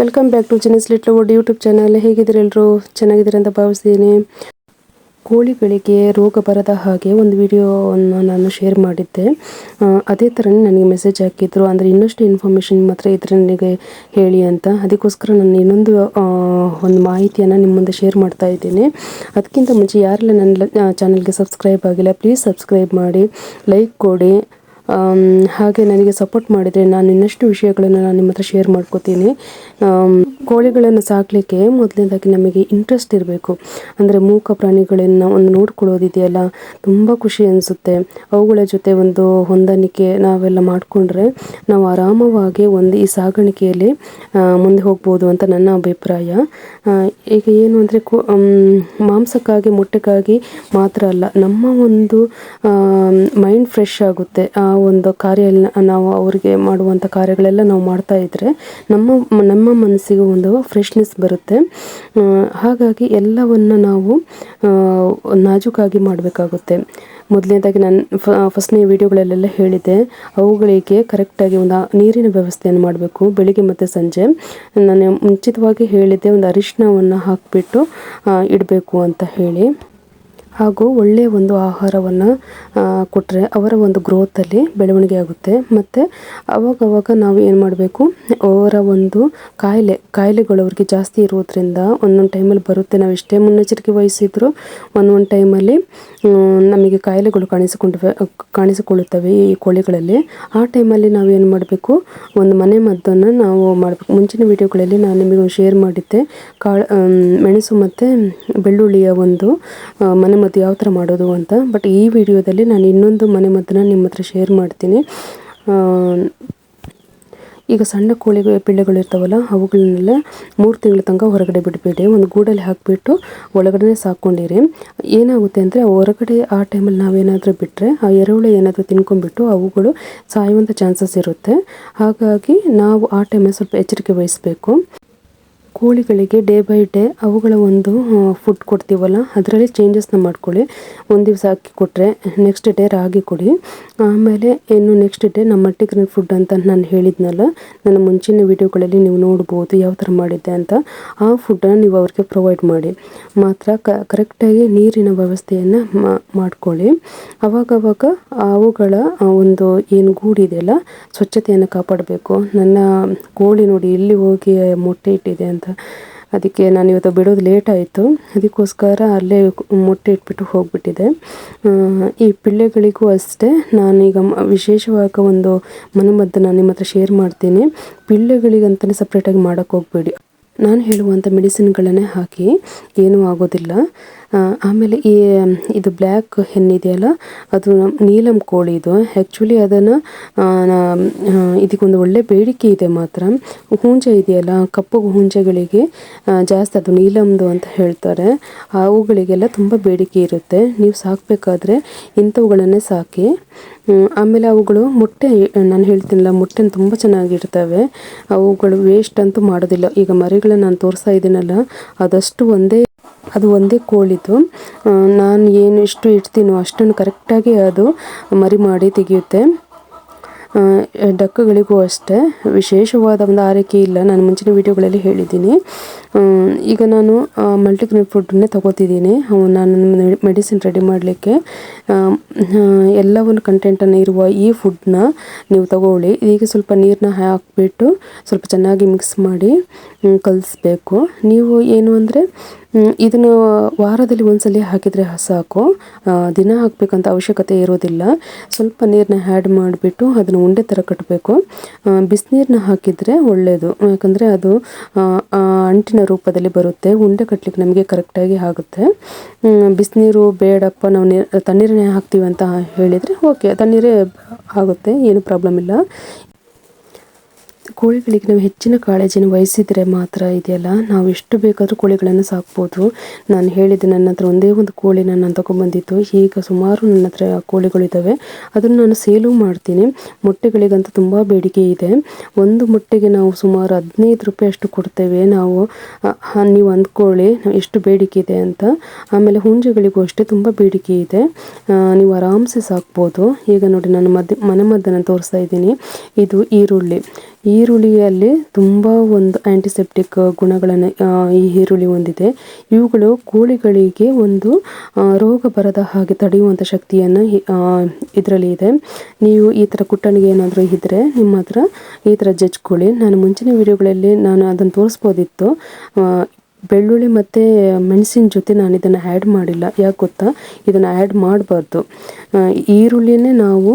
Welcome back to Jini's little wood YouTube channel ಹೇಗಿದ್ದೀರಿ ಎಲ್ಲರೂ ಚೆನ್ನಾಗಿದ್ದೀರಿ ಅಂತ ಭಾವಿಸ್ತೀನಿ. ಕೋಳಿಗಳಿಗೆ ರೋಗ ಬರದ ಹಾಗೆ ಒಂದು ವಿಡಿಯೋವನ್ನು ನಾನು ಶೇರ್ ಮಾಡಿದ್ದೆ. ಅದೇ ಥರನೇ ನನಗೆ ಮೆಸೇಜ್ ಹಾಕಿದ್ರು. ಅಂದರೆ ಇನ್ನಷ್ಟು ಇನ್ಫಾರ್ಮೇಷನ್ ಮಾತ್ರ ಇದ್ರ ನನಗೆ ಹೇಳಿ ಅಂತ. ಅದಕ್ಕೋಸ್ಕರ ನಾನು ಇನ್ನೊಂದು ಒಂದು ಮಾಹಿತಿಯನ್ನು ನಿಮ್ಮ ಮುಂದೆ ಶೇರ್ ಮಾಡ್ತಾ ಇದ್ದೀನಿ. ಅದಕ್ಕಿಂತ ಮುಂಚೆ ಯಾರೆಲ್ಲ ನನ್ನ ಚಾನಲ್ಗೆ ಸಬ್ಸ್ಕ್ರೈಬ್ ಆಗಿಲ್ಲ ಪ್ಲೀಸ್ ಸಬ್ಸ್ಕ್ರೈಬ್ ಮಾಡಿ ಲೈಕ್ ಕೊಡಿ. ಹಾಗೆ ನನಗೆ ಸಪೋರ್ಟ್ ಮಾಡಿದರೆ ನಾನು ಇನ್ನಷ್ಟು ವಿಷಯಗಳನ್ನು ನಾನು ನಿಮ್ಮ ಹತ್ರ ಶೇರ್ ಮಾಡ್ಕೋತೀನಿ. ಕೋಳಿಗಳನ್ನು ಸಾಕಲಿಕ್ಕೆ ಮೊದಲನೇದಾಗಿ ನಮಗೆ ಇಂಟ್ರೆಸ್ಟ್ ಇರಬೇಕು. ಅಂದರೆ ಮೂಕ ಪ್ರಾಣಿಗಳನ್ನು ಒಂದು ನೋಡ್ಕೊಳ್ಳೋದಿದೆಯಲ್ಲ, ತುಂಬ ಖುಷಿ ಅನಿಸುತ್ತೆ. ಅವುಗಳ ಜೊತೆ ಒಂದು ಹೊಂದಾಣಿಕೆ ನಾವೆಲ್ಲ ಮಾಡಿಕೊಂಡ್ರೆ ನಾವು ಆರಾಮವಾಗಿ ಒಂದು ಈ ಸಾಗಾಣಿಕೆಯಲ್ಲಿ ಮುಂದೆ ಹೋಗ್ಬೋದು ಅಂತ ನನ್ನ ಅಭಿಪ್ರಾಯ. ಈಗ ಏನು ಅಂದರೆ ಮಾಂಸಕ್ಕಾಗಿ, ಮೊಟ್ಟೆಗಾಗಿ ಮಾತ್ರ ಅಲ್ಲ, ನಮ್ಮ ಒಂದು ಮೈಂಡ್ ಫ್ರೆಶ್ ಆಗುತ್ತೆ. ಒಂದು ಕಾರ್ಯ ನಾವು ಅವರಿಗೆ ಮಾಡುವಂಥ ಕಾರ್ಯಗಳೆಲ್ಲ ನಾವು ಮಾಡ್ತಾ ಇದ್ದರೆ ನಮ್ಮ ನಮ್ಮ ಮನಸ್ಸಿಗೆ ಒಂದು ಫ್ರೆಶ್ನೆಸ್ ಬರುತ್ತೆ. ಹಾಗಾಗಿ ಎಲ್ಲವನ್ನು ನಾವು ನಾಜುಕಾಗಿ ಮಾಡಬೇಕಾಗುತ್ತೆ. ಮೊದಲನೇದಾಗಿ ನಾನು ಫಸ್ಟ್ನೇ ವೀಡಿಯೋಗಳಲ್ಲೆಲ್ಲ ಹೇಳಿದ್ದೆ, ಅವುಗಳಿಗೆ ಕರೆಕ್ಟಾಗಿ ಒಂದು ನೀರಿನ ವ್ಯವಸ್ಥೆಯನ್ನು ಮಾಡಬೇಕು. ಬೆಳಿಗ್ಗೆ ಮತ್ತು ಸಂಜೆ. ನಾನು ಮುಂಚಿತವಾಗಿ ಹೇಳಿದ್ದೆ, ಒಂದು ಅರಿಶಿನವನ್ನು ಹಾಕಿಬಿಟ್ಟು ಇಡಬೇಕು ಅಂತ ಹೇಳಿ. ಹಾಗೂ ಒಳ್ಳೆಯ ಒಂದು ಆಹಾರವನ್ನು ಕೊಟ್ಟರೆ ಅವರ ಒಂದು ಗ್ರೋತಲ್ಲಿ ಬೆಳವಣಿಗೆ ಆಗುತ್ತೆ. ಮತ್ತು ಅವಾಗವಾಗ ನಾವು ಏನು ಮಾಡಬೇಕು? ಅವರ ಒಂದು ಕಾಯಿಲೆ, ಕಾಯಿಲೆಗಳು ಅವ್ರಿಗೆ ಜಾಸ್ತಿ ಇರೋದ್ರಿಂದ ಒಂದೊಂದು ಟೈಮಲ್ಲಿ ಬರುತ್ತೆ. ನಾವು ಎಷ್ಟೇ ಮುನ್ನೆಚ್ಚರಿಕೆ ವಹಿಸಿದ್ರು ಒಂದೊಂದು ಟೈಮಲ್ಲಿ ನಮಗೆ ಕಾಯಿಲೆಗಳು ಕಾಣಿಸಿಕೊಂಡಿವೆ, ಕಾಣಿಸಿಕೊಳ್ಳುತ್ತವೆ ಈ ಕೋಳಿಗಳಲ್ಲಿ. ಆ ಟೈಮಲ್ಲಿ ನಾವು ಏನು ಮಾಡಬೇಕು? ಒಂದು ಮನೆ ಮದ್ದನ್ನು ನಾವು ಮಾಡಬೇಕು. ಮುಂಚಿನ ವಿಡಿಯೋಗಳಲ್ಲಿ ನಾನು ನಿಮಗೆ ಶೇರ್ ಮಾಡಿದ್ದೆ. ಕಾಳು ಮೆಣಸು ಮತ್ತು ಬೆಳ್ಳುಳ್ಳಿಯ ಒಂದು ಮನೆ ಮದ್ದು ಯಾವ ಥರ ಮಾಡೋದು ಅಂತ. ಬಟ್ ಈ ವಿಡಿಯೋದಲ್ಲಿ ನಾನು ಇನ್ನೊಂದು ಮನೆ ಮದ್ದನ್ನು ನಿಮ್ಮ ಹತ್ರ ಶೇರ್ ಮಾಡ್ತೀನಿ. ಈಗ ಸಣ್ಣ ಕೋಳಿ ಪಿಳ್ಳೆಗಳು ಇರ್ತಾವಲ್ಲ, ಅವುಗಳನ್ನೆಲ್ಲ ಮೂರು ತಿಂಗಳ ತನಕ ಹೊರಗಡೆ ಬಿಡಬೇಡಿ ಒಂದು ಗೂಡಲ್ಲಿ ಹಾಕಿಬಿಟ್ಟು ಒಳಗಡೆ ಸಾಕೊಂಡಿರಿ ಏನಾಗುತ್ತೆ ಅಂದರೆ, ಹೊರಗಡೆ ಆ ಟೈಮಲ್ಲಿ ನಾವೇನಾದರೂ ಬಿಟ್ಟರೆ ಆ ಎರೆಹುಳು ಏನಾದರೂ ತಿನ್ಕೊಂಡ್ಬಿಟ್ಟು ಅವುಗಳು ಸಾಯುವಂಥ ಚಾನ್ಸಸ್ ಇರುತ್ತೆ. ಹಾಗಾಗಿ ನಾವು ಆ ಟೈಮಲ್ಲಿ ಸ್ವಲ್ಪ ಎಚ್ಚರಿಕೆ ವಹಿಸಬೇಕು. ಕೋಳಿಗಳಿಗೆ ಡೇ ಬೈ ಡೇ ಅವುಗಳ ಒಂದು ಫುಡ್ ಕೊಡ್ತೀವಲ್ಲ, ಅದರಲ್ಲಿ ಚೇಂಜಸ್ನ ಮಾಡ್ಕೊಳ್ಳಿ. ಒಂದು ದಿವಸ ಅಕ್ಕಿ ಕೊಟ್ಟರೆ ನೆಕ್ಸ್ಟ್ ಡೇ ರಾಗಿ ಕೊಡಿ. ಆಮೇಲೆ ಇನ್ನು ನೆಕ್ಸ್ಟ್ ಡೇ ನಮ್ಮ ಮಲ್ಟಿಗ್ರೇನ್ ಫುಡ್ ಅಂತ ನಾನು ಹೇಳಿದ್ನಲ್ಲ, ನನ್ನ ಮುಂಚಿನ ವಿಡಿಯೋಗಳಲ್ಲಿ ನೀವು ನೋಡ್ಬೋದು ಯಾವ ಥರ ಮಾಡಿದ್ದೆ ಅಂತ, ಆ ಫುಡ್ಡನ್ನು ನೀವು ಅವ್ರಿಗೆ ಪ್ರೊವೈಡ್ ಮಾಡಿ. ಮಾತ್ರ ಕರೆಕ್ಟಾಗಿ ನೀರಿನ ವ್ಯವಸ್ಥೆಯನ್ನು ಮಾಡ್ಕೊಳ್ಳಿ. ಅವಾಗವಾಗ ಅವುಗಳ ಒಂದು ಏನು ಗೂಡಿದೆಯಲ್ಲ ಸ್ವಚ್ಛತೆಯನ್ನು ಕಾಪಾಡಬೇಕು. ನನ್ನ ಕೋಳಿ ನೋಡಿ ಎಲ್ಲಿ ಹೋಗಿ ಮೊಟ್ಟೆ ಇಟ್ಟಿದೆ ಅಂತ. ಅದಕ್ಕೆ ನಾನು ಇವತ್ತು ಬಿಡೋದು ಲೇಟ್ ಆಯಿತು. ಅದಕ್ಕೋಸ್ಕರ ಅಲ್ಲೇ ಮೊಟ್ಟೆ ಇಟ್ಬಿಟ್ಟು ಹೋಗಿಬಿಟ್ಟಿದೆ. ಈ ಪಿಳ್ಳೆಗಳಿಗೂ ಅಷ್ಟೇ ನಾನೀಗ ವಿಶೇಷವಾಗಿ ಒಂದು ಮನೆಮದ್ದನ್ನು ನಿಮ್ಮ ಹತ್ರ ಶೇರ್ ಮಾಡ್ತೀನಿ. ಪಿಳ್ಳೆಗಳಿಗಂತಲೇ ಸಪ್ರೇಟಾಗಿ ಮಾಡೋಕ್ಕೆ ಹೋಗಬೇಡಿ. ನಾನು ಹೇಳುವಂಥ ಮೆಡಿಸಿನ್ಗಳನ್ನೇ ಹಾಕಿ, ಏನೂ ಆಗೋದಿಲ್ಲ. ಆಮೇಲೆ ಈ ಇದು ಬ್ಲ್ಯಾಕ್ ಹೆಣ್ಣಿದೆಯಲ್ಲ, ಅದು ನೀಲಂ ಕೋಳಿ ಇದು. ಆ್ಯಕ್ಚುಲಿ ಅದನ್ನು ಇದಕ್ಕೊಂದು ಒಳ್ಳೆ ಬೇಡಿಕೆ ಇದೆ ಮಾತ್ರ. ಹುಂಜೆ ಇದೆಯಲ್ಲ, ಕಪ್ಪು ಹುಂಜೆಗಳಿಗೆ ಜಾಸ್ತಿ ಅದು ನೀಲಂದು ಅಂತ ಹೇಳ್ತಾರೆ. ಅವುಗಳಿಗೆಲ್ಲ ತುಂಬ ಬೇಡಿಕೆ ಇರುತ್ತೆ. ನೀವು ಸಾಕಬೇಕಾದ್ರೆ ಇಂಥವುಗಳನ್ನೇ ಸಾಕಿ. ಆಮೇಲೆ ಅವುಗಳು ಮೊಟ್ಟೆ, ನಾನು ಹೇಳ್ತೀನಲ್ಲ, ಮೊಟ್ಟೆನ ತುಂಬ ಚೆನ್ನಾಗಿರ್ತವೆ. ಅವುಗಳು ವೇಸ್ಟ್ ಅಂತೂ ಮಾಡೋದಿಲ್ಲ. ಈಗ ಮರಿಗಳನ್ನ ನಾನು ತೋರಿಸ್ತಾ ಇದ್ದೀನಲ್ಲ, ಅದಷ್ಟು ಒಂದೇ ಅದು ಒಂದೇ ಕೋಳಿದು. ನಾನು ಏನು ಎಷ್ಟು ಇಡ್ತೀನೋ ಅಷ್ಟನ್ನು ಕರೆಕ್ಟಾಗಿ ಅದು ಮರಿ ಮಾಡಿ ತೆಗೆಯುತ್ತೆ. ಡಕ್ಕುಗಳಿಗೂ ಅಷ್ಟೇ. ವಿಶೇಷವಾದ ಒಂದು ಆರೈಕೆ ಇಲ್ಲ. ನಾನು ಮುಂಚಿನ ವಿಡಿಯೋಗಳಲ್ಲಿ ಹೇಳಿದ್ದೀನಿ. ಈಗ ನಾನು ಮಲ್ಟಿಗ್ರೇನ್ ಫುಡ್ಡನ್ನೇ ತಗೋತಿದ್ದೀನಿ. ನಾನು ಮೆಡಿಸಿನ್ ರೆಡಿ ಮಾಡಲಿಕ್ಕೆ. ಎಲ್ಲವನ್ನು ಕಂಟೆಂಟನ್ನು ಇರುವ ಈ ಫುಡ್ನ ನೀವು ತಗೊಳ್ಳಿ. ಈಗ ಸ್ವಲ್ಪ ನೀರನ್ನ ಹಾಕಿಬಿಟ್ಟು ಸ್ವಲ್ಪ ಚೆನ್ನಾಗಿ ಮಿಕ್ಸ್ ಮಾಡಿ ಕಲಿಸ್ಬೇಕು. ನೀವು ಏನು ಅಂದರೆ ಇದನ್ನು ವಾರದಲ್ಲಿ ಒಂದ್ಸಲ ಹಾಕಿದರೆ ಸಾಕು. ದಿನ ಹಾಕಬೇಕಂತ ಅವಶ್ಯಕತೆ ಇರೋದಿಲ್ಲ. ಸ್ವಲ್ಪ ನೀರನ್ನ ಆ್ಯಡ್ ಮಾಡಿಬಿಟ್ಟು ಅದನ್ನು ಉಂಡೆ ಥರ ಕಟ್ಟಬೇಕು ಬಿಸಿನೀರನ್ನ ಹಾಕಿದರೆ ಒಳ್ಳೆಯದು ಯಾಕಂದರೆ ಅದು ಅಂಟಿನ ರೂಪದಲ್ಲಿ ಬರುತ್ತೆ. ಉಂಡೆ ಕಟ್ಟಲಿಕ್ಕೆ ನಮಗೆ ಕರೆಕ್ಟಾಗಿ ಆಗುತ್ತೆ. ಬಿಸಿನೀರು ಬೇಡಪ್ಪ, ನಾವು ನೀರು, ತಣ್ಣೀರನ್ನೇ ಹಾಕ್ತೀವಿ ಅಂತ ಹೇಳಿದರೆ ಓಕೆ ತಣ್ಣೀರೇ ಆಗುತ್ತೆ, ಏನು ಪ್ರಾಬ್ಲಮ್ ಇಲ್ಲ. ಕೋಳಿಗಳಿಗೆ ನಾವು ಹೆಚ್ಚಿನ ಕಾಳಜಿನ ವಹಿಸಿದರೆ ಮಾತ್ರ ಇದೆಯಲ್ಲ? ನಾವು ಎಷ್ಟು ಬೇಕಾದರೂ ಕೋಳಿಗಳನ್ನು ಸಾಕ್ಬೋದು. ನಾನು ಹೇಳಿದೆ ನನ್ನ ಹತ್ರ ಒಂದೇ ಒಂದು ಕೋಳಿನ ನಾನು ತೊಗೊಂಬಂದಿತ್ತು ಈಗ ಸುಮಾರು ನನ್ನ ಹತ್ರ ಕೋಳಿಗಳಿದ್ದಾವೆ ಅದನ್ನು ನಾನು ಸೇಲು ಮಾಡ್ತೀನಿ. ಮೊಟ್ಟೆಗಳಿಗಂತೂ ತುಂಬ ಬೇಡಿಕೆ ಇದೆ. ಒಂದು ಮೊಟ್ಟೆಗೆ ನಾವು ಸುಮಾರು ಹದಿನೈದು ರೂಪಾಯಿ ಅಷ್ಟು ಕೊಡ್ತೇವೆ. ನಾವು ನೀವು ಒಂದು ಕೋಳಿ ಅಂದ್ಕೊಳ್ಳಿ ಎಷ್ಟು ಬೇಡಿಕೆ ಇದೆ ಅಂತ. ಆಮೇಲೆ ಹುಂಜಗಳಿಗೂ ಅಷ್ಟೇ ತುಂಬ ಬೇಡಿಕೆ ಇದೆ. ನೀವು ಆರಾಮ್ಸೆ ಸಾಕ್ಬೋದು. ಈಗ ನೋಡಿ, ನಾನು ಮದ್ದು ಮನೆ ಮದ್ದನ್ನು ತೋರಿಸ್ತಾ ಇದ್ದೀನಿ. ಇದು ಈರುಳ್ಳಿ. ಈರುಳ್ಳಿಯಲ್ಲಿ ತುಂಬ ಒಂದು ಆ್ಯಂಟಿಸೆಪ್ಟಿಕ್ ಗುಣಗಳನ್ನು ಈ ಈರುಳ್ಳಿ ಹೊಂದಿದೆ. ಇವುಗಳು ಕೋಳಿಗಳಿಗೆ ಒಂದು ರೋಗ ಬರದ ಹಾಗೆ ತಡೆಯುವಂಥ ಶಕ್ತಿಯನ್ನು ಇದರಲ್ಲಿ ಇದೆ. ನೀವು ಈ ಥರ ಕುಟ್ಟಣಿಗೆ ಏನಾದರೂ ಇದ್ದರೆ ನಿಮ್ಮ ಹತ್ರ ಈ ಥರ ಜಜ್ಕೊಳ್ಳಿ ನಾನು ಮುಂಚಿನ ವಿಡಿಯೋಗಳಲ್ಲಿ ನಾನು ಅದನ್ನು ತೋರಿಸ್ಬೋದಿತ್ತು. ಬೆಳ್ಳುಳ್ಳಿ ಮತ್ತು ಮೆಣಸಿನ ಜೊತೆ ನಾನು ಇದನ್ನು ಆ್ಯಡ್ ಮಾಡಿಲ್ಲ. ಯಾಕೆ ಗೊತ್ತಾ? ಇದನ್ನು ಆ್ಯಡ್ ಮಾಡಬಾರ್ದು. ಈರುಳ್ಳಿನೇ ನಾವು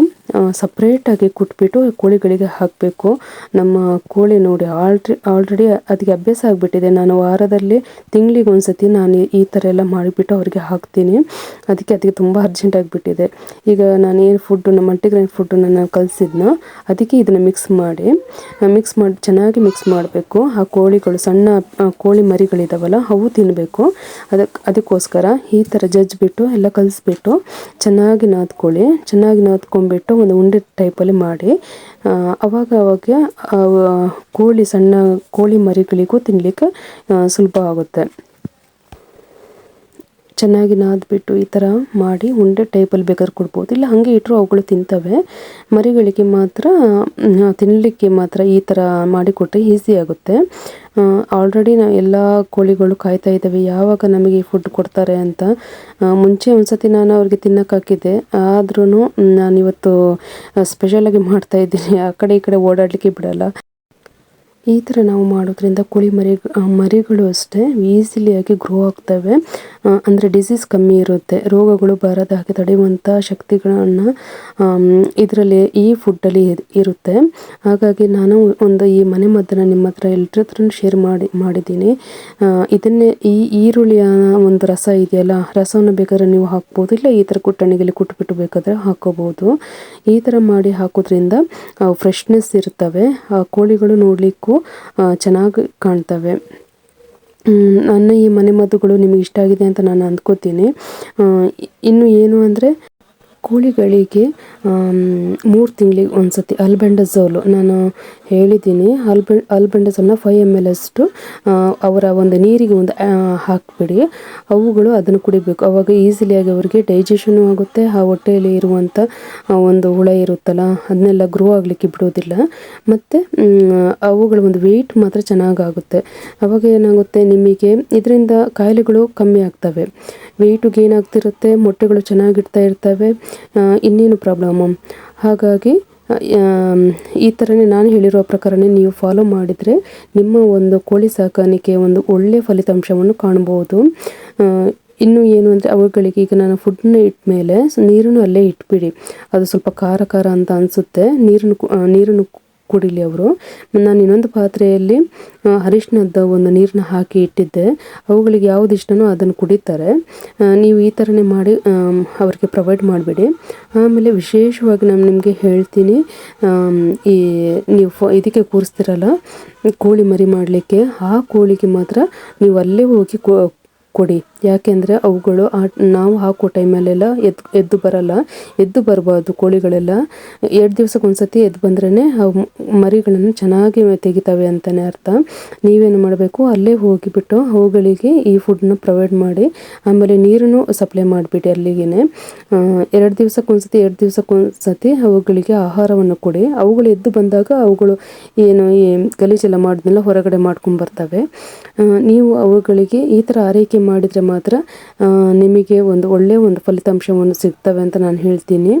ಸಪ್ರೇಟಾಗಿ ಕುಟ್ಬಿಟ್ಟು ಕೋಳಿಗಳಿಗೆ ಹಾಕಬೇಕು. ನಮ್ಮ ಕೋಳಿ ನೋಡಿ, ಆಲ್ರೆ ಆಲ್ರೆಡಿ ಅದಕ್ಕೆ ಅಭ್ಯಾಸ ಆಗಿಬಿಟ್ಟಿದೆ. ನಾನು ವಾರದಲ್ಲಿ ತಿಂಗಳಿಗೆ ಒಂದ್ಸತಿ ನಾನು ಈ ಥರ ಎಲ್ಲ ಮಾಡಿಬಿಟ್ಟು ಅವರಿಗೆ ಹಾಕ್ತೀನಿ. ಅದಕ್ಕೆ ಅದಕ್ಕೆ ತುಂಬ ಅರ್ಜೆಂಟ್ ಆಗಿಬಿಟ್ಟಿದೆ. ಈಗ ನಾನು ಏನು ಫುಡ್ಡು ನಮ್ಮ ಮಲ್ಟಿಗ್ರೈನ್ ಫುಡ್ಡನ್ನು ನಾನು ಕಲಿಸಿದ್ನ, ಅದಕ್ಕೆ ಇದನ್ನು ಮಿಕ್ಸ್ ಮಾಡಿ. ಮಿಕ್ಸ್ ಮಾಡಿ, ಚೆನ್ನಾಗಿ ಮಿಕ್ಸ್ ಮಾಡಬೇಕು. ಆ ಕೋಳಿಗಳು ಸಣ್ಣ ಕೋಳಿ ಮರಿಗಳಿದಾವಲ್ಲ, ಅವು ತಿನ್ನಬೇಕು ಅದಕ್ಕೆ ಅದಕ್ಕೋಸ್ಕರ ಈ ಥರ ಜಜ್ಜಿಬಿಟ್ಟು ಎಲ್ಲ ಕಲಿಸ್ಬಿಟ್ಟು ಚೆನ್ನಾಗಿ ನಾದ್ಕೊಳ್ಳಿ. ಚೆನ್ನಾಗಿ ನಾದ್ಕೊಂಡ್ಬಿಟ್ಟು ಒಂದು ಉಂಡೆ ಟೈಪಲ್ಲಿ ಮಾಡಿ ಅವಾಗ ಅವಾಗ ಕೋಳಿ ಸಣ್ಣ ಕೋಳಿ ಮರಿಗಳಿಗೂ ತಿನ್ನಲಿಕ್ಕೆ ಸುಲಭ ಆಗುತ್ತೆ ಚೆನ್ನಾಗಿ ನಾದ್ಬಿಟ್ಟು ಈ ಥರ ಮಾಡಿ ಉಂಡೆ ಟೈಪಲ್ಲಿ ಬೇಕಾದ್ರೆ ಕೊಡ್ಬೋದು. ಇಲ್ಲ, ಹಾಗೆ ಇಟ್ಟರು ಅವುಗಳು ತಿಂತವೆ. ಮರಿಗಳಿಗೆ ಮಾತ್ರ ತಿನ್ನಲಿಕ್ಕೆ ಮಾತ್ರ ಈ ಥರ ಮಾಡಿಕೊಟ್ರೆ ಈಸಿ ಆಗುತ್ತೆ. ಆಲ್ರೆಡಿ ನಾವು ಎಲ್ಲ ಕೋಳಿಗಳು ಕಾಯ್ತಾ ಇದ್ದಾವೆ. ಯಾವಾಗ ನಮಗೆ ಫುಡ್ ಕೊಡ್ತಾರೆ ಅಂತ ಮುಂಚೆ ಒಂದ್ಸತಿ ನಾನು ಅವ್ರಿಗೆ ತಿನ್ನಕ್ಕೆ ಹಾಕಿದ್ದೆ. ಆದ್ರೂ ನಾನಿವತ್ತು ಸ್ಪೆಷಲಾಗಿ ಮಾಡ್ತಾ ಇದ್ದೀನಿ. ಆ ಕಡೆ ಈ ಕಡೆ ಓಡಾಡಲಿಕ್ಕೆ ಬಿಡಲ್ಲ. ಈ ಥರ ನಾವು ಮಾಡೋದ್ರಿಂದ ಕೋಳಿ ಮರಿ ಮರಿಗಳು ಅಷ್ಟೇ ಈಸಿಲಿಯಾಗಿ ಗ್ರೋ ಆಗ್ತವೆ. ಅಂದರೆ ಡಿಸೀಸ್ ಕಮ್ಮಿ ಇರುತ್ತೆ. ರೋಗಗಳು ಬರದ ಹಾಗೆ ತಡೆಯುವಂಥ ಶಕ್ತಿಗಳನ್ನು ಇದರಲ್ಲಿ ಈ ಫುಡ್ಡಲ್ಲಿ ಇರುತ್ತೆ. ಹಾಗಾಗಿ ನಾನು ಒಂದು ಈ ಮನೆ ಮದ್ದನ್ನು ನಿಮ್ಮ ಹತ್ರ ಎಲ್ಲರ ಶೇರ್ ಮಾಡಿ, ಮಾಡಿದ್ದೀನಿ. ಇದನ್ನೇ ಈ ಈರುಳ್ಳಿಯ ಒಂದು ರಸ ಇದೆಯಲ್ಲ, ರಸವನ್ನು ಬೇಕಾದ್ರೆ ನೀವು ಹಾಕ್ಬೋದು, ಇಲ್ಲ ಈ ಥರ ಕುಟ್ಟಣಿಗೆಲ್ಲಿ ಕುಟ್ಬಿಟ್ಟು ಬೇಕಾದರೆ ಹಾಕೋಬೋದು. ಈ ಥರ ಮಾಡಿ ಹಾಕೋದ್ರಿಂದ ಫ್ರೆಶ್ನೆಸ್ ಇರ್ತವೆ. ಕೋಳಿಗಳು ನೋಡಲಿಕ್ಕೂ ಚೆನ್ನಾಗಿ ಕಾಣ್ತವೆ. ನನ್ನ ಈ ಮನೆಮದ್ದುಗಳು ನಿಮಗೆ ಇಷ್ಟ ಆಗಿದೆ ಅಂತ ನಾನು ಅಂದ್ಕೋತೀನಿ. ಇನ್ನು ಏನು ಅಂದರೆ ಕೋಳಿಗಳಿಗೆ ಮೂರು ತಿಂಗಳಿಗೆ ಒಂದ್ಸತಿ ಅಲ್ಬೆಂಡಜೋಲು. ನಾನು ಹೇಳಿದ್ದೀನಿ, ಅಲ್ಬೆ, ಅಲ್ಬೆಂಡಜೋಲ್ನ ಫೈವ್ ಎಂ ಎಲ್ ಅಷ್ಟು ಅವರ ಒಂದು ನೀರಿಗೆ ಒಂದು ಹಾಕಿಬಿಡಿ. ಅವುಗಳು ಅದನ್ನು ಕುಡಿಬೇಕು. ಅವಾಗ ಈಸಿಲಿಯಾಗಿ ಅವರಿಗೆ ಡೈಜೆಷನು ಆಗುತ್ತೆ. ಆ ಹೊಟ್ಟೆಯಲ್ಲಿ ಇರುವಂಥ ಒಂದು ಹುಳ ಇರುತ್ತಲ್ಲ, ಅದನ್ನೆಲ್ಲ ಗ್ರೋ ಆಗಲಿಕ್ಕೆ ಬಿಡೋದಿಲ್ಲ. ಮತ್ತು ಅವುಗಳ ಒಂದು ವೆಯ್ಟ್ ಮಾತ್ರ ಚೆನ್ನಾಗಾಗುತ್ತೆ. ಅವಾಗ ಏನಾಗುತ್ತೆ, ನಿಮಗೆ ಇದರಿಂದ ಕಾಯಿಲೆಗಳು ಕಮ್ಮಿ ಆಗ್ತವೆ. ವೆಯ್ಟು ಗೇನ್ ಆಗ್ತಿರುತ್ತೆ, ಮೊಟ್ಟೆಗಳು ಚೆನ್ನಾಗಿಡ್ತಾ ಇರ್ತವೆ. ಇನ್ನೇನು ಪ್ರಾಬ್ಲಮ್ಮು ಹಾಗಾಗಿ ಈ ಥರನೇ ನಾನು ಹೇಳಿರೋ ಪ್ರಕಾರನೇ ನೀವು ಫಾಲೋ ಮಾಡಿದರೆ ನಿಮ್ಮ ಒಂದು ಕೋಳಿ ಸಾಕಾಣಿಕೆ ಒಂದು ಒಳ್ಳೆಯ ಫಲಿತಾಂಶವನ್ನು ಕಾಣ್ಬೋದು ಆ, ಇನ್ನು ಏನು ಅಂದರೆ ಅವುಗಳಿಗೆ ಈಗ ನಾನು ಫುಡ್ನ ಇಟ್ಟ ಮೇಲೆ ನೀರನ್ನು ಅಲ್ಲೇ ಇಟ್ಬಿಡಿ. ಅದು ಸ್ವಲ್ಪ ಖಾರ ಖಾರ ಅಂತ ಅನಿಸುತ್ತೆ. ನೀರನ್ನು ನೀರನ್ನು ಕುಡಿಲಿ ಅವರು. ನಾನು ಇನ್ನೊಂದು ಪಾತ್ರೆಯಲ್ಲಿ ಅರಿಶಿನದ ಒಂದು ನೀರನ್ನ ಹಾಕಿ ಇಟ್ಟಿದ್ದೆ. ಅವುಗಳಿಗೆ ಯಾವ್ದು ಇಷ್ಟನೋ ಅದನ್ನು ಕುಡಿತಾರೆ. ನೀವು ಈ ಥರನೇ ಮಾಡಿ ಅವರಿಗೆ ಪ್ರೊವೈಡ್ ಮಾಡಿಬಿಡಿ. ಆಮೇಲೆ ವಿಶೇಷವಾಗಿ ನಾನು ನಿಮಗೆ ಹೇಳ್ತೀನಿ ಈ, ನೀವು ಫ, ಇದಕ್ಕೆ ಕೂರಿಸ್ತಿರಲ್ಲ, ಕೋಳಿ ಮರಿ ಮಾಡಲಿಕ್ಕೆ, ಆ ಕೋಳಿಗೆ ಮಾತ್ರ ನೀವು ಅಲ್ಲೇ ಹೋಗಿ ಕೊಡಿ. ಯಾಕೆಂದರೆ ಅವುಗಳು ಆ ನಾವು ಹಾಕೋ ಟೈಮಲ್ಲೆಲ್ಲ ಎದ್ದು ಎದ್ದು ಬರಲ್ಲ. ಎದ್ದು ಬರಬಾರ್ದು ಕೋಳಿಗಳೆಲ್ಲ. ಎರಡು ದಿವ್ಸಕ್ಕೆ ಒಂದ್ಸತಿ ಎದ್ದು ಬಂದ್ರೇ ಅವು ಮರಿಗಳನ್ನು ಚೆನ್ನಾಗಿ ತೆಗಿತಾವೆ ಅಂತಲೇ ಅರ್ಥ. ನೀವೇನು ಮಾಡಬೇಕು, ಅಲ್ಲೇ ಹೋಗಿಬಿಟ್ಟು ಅವುಗಳಿಗೆ ಈ ಫುಡ್ನ ಪ್ರೊವೈಡ್ ಮಾಡಿ, ಆಮೇಲೆ ನೀರನ್ನು ಸಪ್ಲೈ ಮಾಡಿಬಿಡಿ ಅಲ್ಲಿಗೆ ಎರಡು ದಿವ್ಸಕ್ಕೆ ಒಂದ್ಸತಿ, ಎರಡು ದಿವ್ಸಕ್ಕೆ ಒಂದ್ಸತಿ ಅವುಗಳಿಗೆ ಆಹಾರವನ್ನು ಕೊಡಿ. ಅವುಗಳು ಎದ್ದು ಬಂದಾಗ ಅವುಗಳು ಏನು ಈ ಗಲೀಜೆಲ್ಲ ಮಾಡಿದ್ನೆಲ್ಲ ಹೊರಗಡೆ ಮಾಡ್ಕೊಂಡು ಬರ್ತವೆ. ನೀವು ಅವುಗಳಿಗೆ ಈ ಥರ ಆರೈಕೆ ಮಾಡಿದರೆ ಮಾತ್ರ ನಿಮಗೆ ಒಂದು ಒಳ್ಳೆಯ ಒಂದು ಫಲಿತಾಂಶವನ್ನು ಸಿಗ್ತವೆ ಅಂತ ನಾನು ಹೇಳ್ತೀನಿ.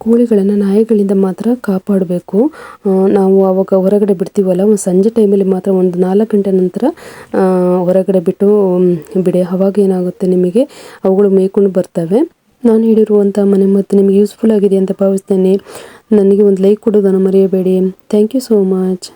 ಕೋಳಿಗಳನ್ನು ನಾಯಿಗಳಿಂದ ಮಾತ್ರ ಕಾಪಾಡಬೇಕು. ನಾವು ಆವಾಗ ಹೊರಗಡೆ ಬಿಡ್ತೀವಲ್ಲ, ಒಂದು ಸಂಜೆ ಟೈಮಲ್ಲಿ ಮಾತ್ರ ಒಂದು ನಾಲ್ಕು ಗಂಟೆ ನಂತರ ಹೊರಗಡೆ ಬಿಟ್ಟು ಬಿಡಿ. ಅವಾಗ ಏನಾಗುತ್ತೆ ನಿಮಗೆ? ಅವುಗಳು ಮೇಯ್ಕೊಂಡು ಬರ್ತವೆ. ನಾನು ಹೇಳಿರುವಂಥ ಮನೆ ಮತ್ತು ನಿಮಗೆ ಯೂಸ್ಫುಲ್ ಆಗಿದೆ ಅಂತ ಭಾವಿಸ್ತೇನೆ. ನನಗೆ ಒಂದು ಲೈಕ್ ಕೊಡೋದನ್ನು ಮರೆಯಬೇಡಿ. Thank you so much